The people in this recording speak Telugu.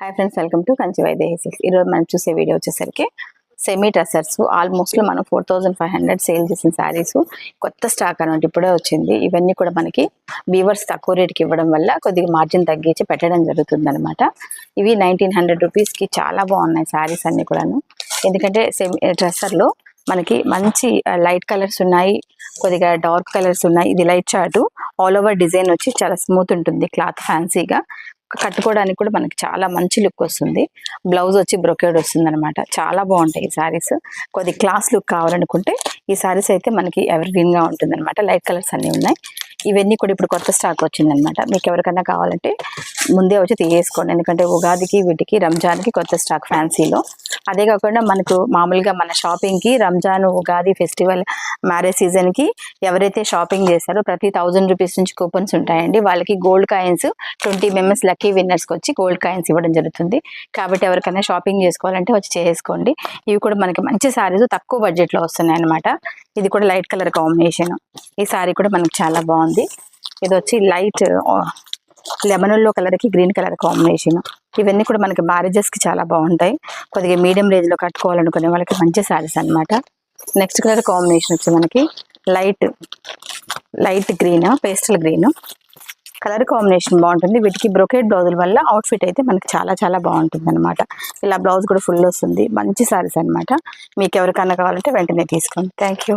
Hi friends welcome to Kanchi Vaidehi silks ఈరోజు మనం చూసే వీడియో వచ్చేసరికి సెమీ డ్రెస్సర్స్ ఆల్మోస్ట్ మనం four thousand five hundred sale చేసిన శారీస్ కొత్త స్టాక్ అనమాట ఇప్పుడే వచ్చింది. ఇవన్నీ కూడా మనకి వీవర్స్ తక్కువ రేట్కి ఇవ్వడం వల్ల కొద్దిగా మార్జిన్ తగ్గించి పెట్టడం జరుగుతుంది అనమాట ఇవి నైన్టీన్ హండ్రెడ్ రూపీస్కి చాలా బాగున్నాయి శారీస్ అన్ని కూడాను. ఎందుకంటే సెమీ డ్రెస్సర్లో మనకి మంచి లైట్ కలర్స్ ఉన్నాయి కొద్దిగా డార్క్ కలర్స్ ఉన్నాయి. ఇది light chart all over design వచ్చి చాలా స్మూత్ ఉంటుంది క్లాత్ ఫ్యాన్సీగా కట్టుకోవడానికి కూడా మనకి చాలా మంచి లుక్ వస్తుంది. బ్లౌజ్ వచ్చి బ్రొకేడ్ వస్తుంది అనమాట చాలా బాగుంటాయి ఈ శారీస్ కొద్ది క్లాస్ లుక్ కావాలనుకుంటే ఈ శారీస్ అయితే మనకి ఎవర్ గ్రీన్గా ఉంటుంది అనమాట లైట్ కలర్స్ అన్ని ఉన్నాయి. ఇవన్నీ కూడా ఇప్పుడు కొత్త స్టాక్ వచ్చిందనమాట మీకు ఎవరికైనా కావాలంటే ముందే వచ్చి తీసేసుకోండి. ఎందుకంటే ఉగాదికి వీటికి రంజాన్కి కొత్త స్టాక్ ఫ్యాన్సీలో. అదే కాకుండా మనకు మామూలుగా మన షాపింగ్కి రంజాన్ ఉగాది ఫెస్టివల్ మ్యారేజ్ సీజన్కి ఎవరైతే షాపింగ్ చేస్తారో ప్రతి థౌజండ్ రూపీస్ నుంచి కూపన్స్ ఉంటాయండి. వాళ్ళకి gold coins twenty members lucky విన్నర్స్కి వచ్చి గోల్డ్ కాయిన్స్ ఇవ్వడం జరుగుతుంది. కాబట్టి ఎవరికైనా షాపింగ్ చేసుకోవాలంటే వచ్చి చేసుకోండి ఇవి కూడా మనకి మంచి శారీస్ తక్కువ బడ్జెట్లో వస్తున్నాయి అనమాట ఇది కూడా లైట్ కలర్ కాంబినేషన్. ఈ సారీ కూడా మనకి చాలా బాగుంది. ఇది వచ్చి లైట్ లెమనల్లో కలర్కి గ్రీన్ కలర్ కాంబినేషన్. ఇవన్నీ కూడా మనకి మ్యారేజెస్కి చాలా బాగుంటాయి. కొద్దిగా మీడియం రేంజ్లో కట్టుకోవాలనుకునే వాళ్ళకి మంచి శారీస్ అన్నమాట. నెక్స్ట్ కలర్ కాంబినేషన్ వచ్చి మనకి light light green pastel green. Colour combination బాగుంటుంది. వీటికి బ్రొకేట్ బ్లౌజుల వల్ల అవుట్ఫిట్ అయితే మనకి చాలా చాలా బాగుంటుంది అనమాట ఇలా బ్లౌజ్ కూడా ఫుల్ వస్తుంది. మంచి సారీస్ అన్నమాట. మీకు ఎవరికైనా కావాలంటే వెంటనే తీసుకోండి. Thank you.